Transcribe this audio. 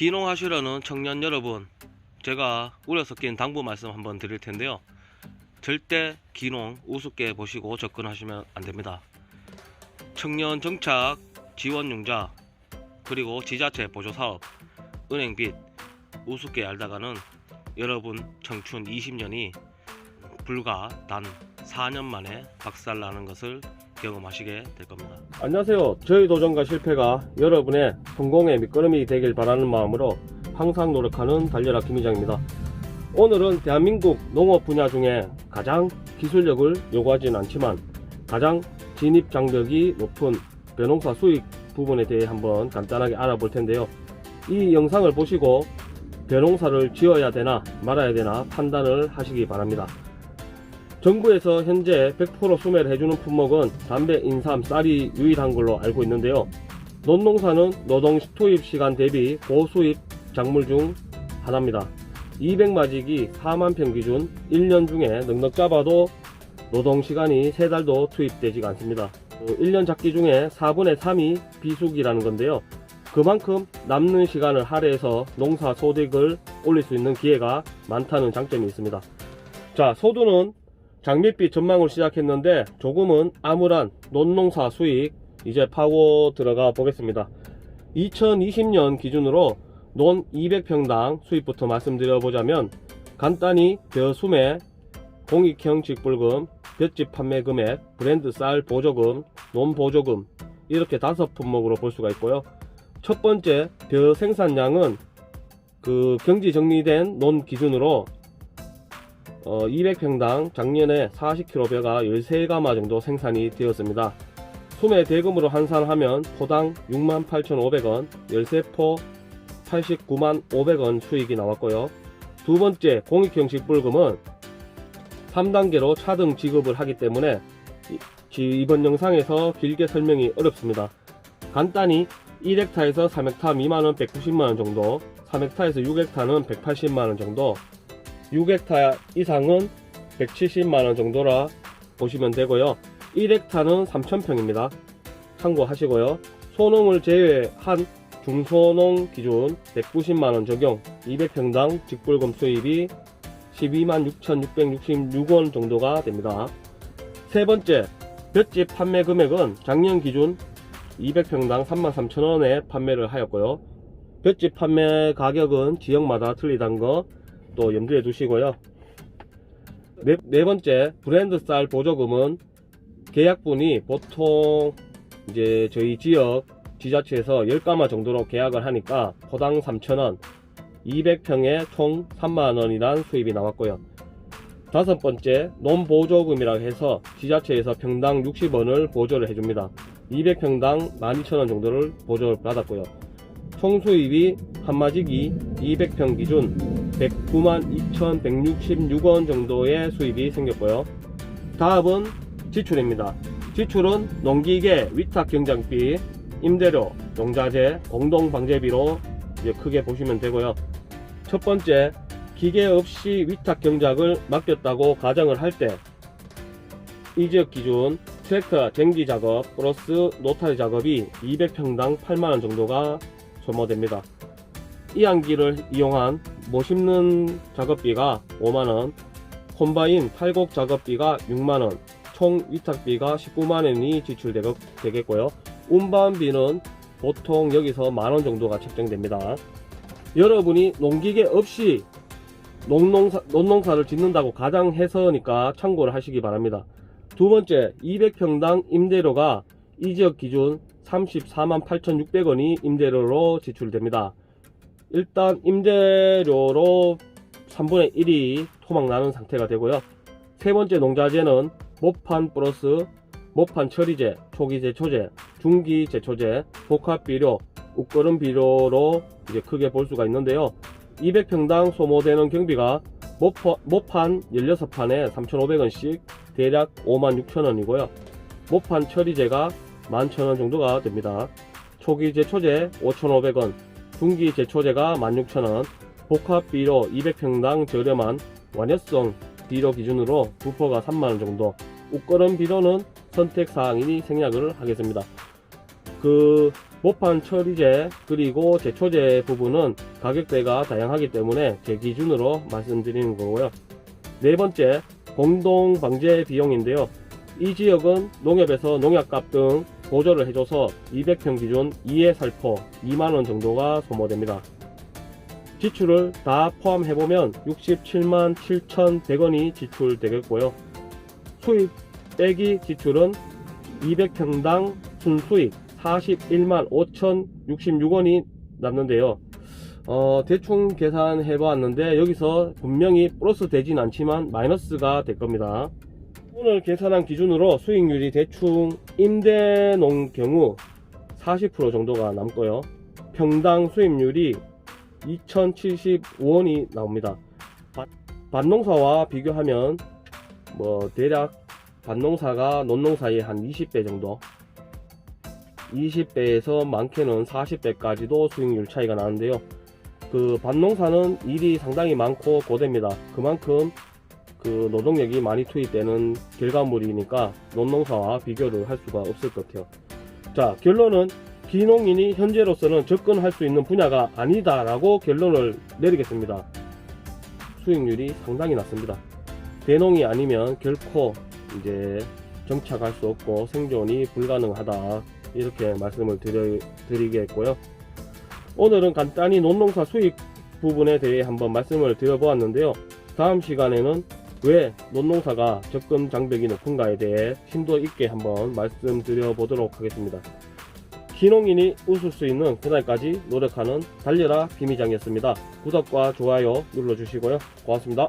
기농하시려는 청년 여러분, 제가 우려 섞인 당부 말씀 한번 드릴 텐데요. 절대 기농 우습게 보시고 접근하시면 안 됩니다. 청년 정착 지원융자 그리고 지자체 보조 사업, 은행 빚 우습게 알다가는 여러분 청춘 20년이 불과 단 4년 만에 박살나는 것을 경험하시게 될 겁니다. 안녕하세요. 저희 도전과 실패가 여러분의 성공의 밑거름이 되길 바라는 마음으로 항상 노력하는 달려라 김희장입니다. 오늘은 대한민국 농업 분야 중에 가장 기술력을 요구하진 않지만 가장 진입 장벽이 높은 벼농사 수익 부분에 대해 한번 간단하게 알아볼 텐데요. 이 영상을 보시고 벼농사를 지어야 되나 말아야 되나 판단을 하시기 바랍니다. 정부에서 현재 100% 수매를 해주는 품목은 담배, 인삼, 쌀이 유일한 걸로 알고 있는데요. 논농사는 노동 투입 시간 대비 고수입 작물 중 하나입니다. 200마지기 4만 평 기준 1년 중에 넉넉 잡아도 노동 시간이 3달도 투입되지가 않습니다. 1년 작기 중에 4분의 3이 비수기라는 건데요. 그만큼 남는 시간을 할애해서 농사 소득을 올릴 수 있는 기회가 많다는 장점이 있습니다. 자, 소두는 장밋빛 전망을 시작했는데 조금은 암울한 논농사 수익 이제 파고 들어가 보겠습니다. 2020년 기준으로 논 200평당 수입부터 말씀드려 보자면 간단히 벼수매, 공익형 직불금, 볏집 판매 금액, 브랜드 쌀 보조금, 논 보조금 이렇게 다섯 품목으로 볼 수가 있고요. 첫 번째 벼 생산량은 그 경지 정리된 논 기준으로 어, 200평당 작년에 40kg 벼가 13가마 정도 생산이 되었습니다. 소매 대금으로 환산하면 포당 68,500원, 13포 89만 500원 수익이 나왔고요. 두 번째 공익형 직불금은 3단계로 차등 지급을 하기 때문에 이번 영상에서 길게 설명이 어렵습니다. 간단히 1헥타에서 3헥타 미만은 190만원 정도, 3헥타에서 6헥타는 180만원 정도, 6헥타 이상은 170만원 정도라 보시면 되고요. 1헥타는 3,000평입니다. 참고하시고요. 소농을 제외한 중소농 기준 190만원 적용 200평당 직불금 수입이 126,666원 정도가 됩니다. 세 번째, 볏집 판매 금액은 작년 기준 200평당 33,000원에 판매를 하였고요. 볏집 판매 가격은 지역마다 틀리다는 거 또 염두에 두시고요. 네, 네 번째, 브랜드 쌀 보조금은 계약분이 보통 이제 저희 지역 지자체에서 10가마 정도로 계약을 하니까 포당 3,000원, 200평에 총 3만원이란 수입이 나왔고요. 다섯 번째, 논보조금이라고 해서 지자체에서 평당 60원을 보조를 해줍니다. 200평당 12,000원 정도를 보조를 받았고요. 총 수입이 한마지기 200평 기준 109만 2,166원 정도의 수입이 생겼고요. 다음은 지출입니다. 지출은 농기계 위탁 경장비, 임대료, 농자재, 공동방제비로 이제 크게 보시면 되고요. 첫 번째, 기계 없이 위탁 경작을 맡겼다고 가정을 할 때 이 지역 기준 트랙터 쟁기 작업 플러스 노타리 작업이 200평당 8만원 정도가 소모됩니다. 이안기를 이용한 모 심는 작업비가 5만원, 콤바인 탈곡 작업비가 6만원, 총 위탁비가 19만원이 지출되겠고요. 운반비는 보통 여기서 만원 정도가 책정됩니다. 여러분이 농기계 없이 농농사, 논농사를 짓는다고 가정해서니까 참고를 하시기 바랍니다. 두 번째, 200평당 임대료가 이 지역 기준 34만 8,600원이 임대료로 지출됩니다. 일단 임대료로 3분의 1이 토막 나는 상태가 되고요. 세 번째 농자재는 모판 플러스 모판 처리제, 초기 제초제, 중기 제초제, 복합 비료, 웃거름 비료로 이제 크게 볼 수가 있는데요. 200평당 소모되는 경비가 모파, 모판 16판에 3,500원씩 대략 56,000원이고요. 모판 처리제가 11,000원 정도가 됩니다. 초기 제초제 5,500원, 중기 제초제가 16,000원, 복합 비료 200평당 저렴한 완효성 비료 기준으로 부퍼가 3만원 정도, 웃거름 비료는 선택사항이니 생략을 하겠습니다. 그 모판 처리제 그리고 제초제 부분은 가격대가 다양하기 때문에 제 기준으로 말씀드리는 거고요. 네 번째, 공동 방제 비용인데요. 이 지역은 농협에서 농약값 등 보조를 해줘서 200평 기준 2회 살포 2만원 정도가 소모됩니다. 지출을 다 포함해보면 67만 7,100원이 지출되겠고요. 수입 빼기 지출은 200평당 순수익 41만 5,066원이 남는데요. 어, 대충 계산해 보았는데 여기서 분명히 플러스 되진 않지만 마이너스가 될 겁니다. 오늘 계산한 기준으로 수익률이 대충 임대농 경우 40% 정도가 남고요. 평당 수입률이 2,075원이 나옵니다. 밭- 밭농사와 비교하면 뭐 대략 밭농사가 논농사의 한 20배 정도 20배에서 많게는 40배까지도 수익률 차이가 나는데요. 그 밭농사는 일이 상당히 많고 고됩니다. 그만큼 그 노동력이 많이 투입되는 결과물이니까 논농사와 비교를 할 수가 없을 것 같아요. 자, 결론은 비농인이 현재로서는 접근할 수 있는 분야가 아니다라고 결론을 내리겠습니다. 수익률이 상당히 낮습니다. 대농이 아니면 결코 이제 정착할 수 없고 생존이 불가능하다. 이렇게 말씀을 드려, 드리겠고요. 오늘은 간단히 논농사 수익 부분에 대해 한번 말씀을 드려보았는데요. 다음 시간에는 왜 논농사가 접근 장벽이 높은가에 대해 심도 있게 한번 말씀드려 보도록 하겠습니다. 기농인이 웃을 수 있는 그날까지 노력하는 달려라 비미장이었습니다. 구독과 좋아요 눌러주시고요. 고맙습니다.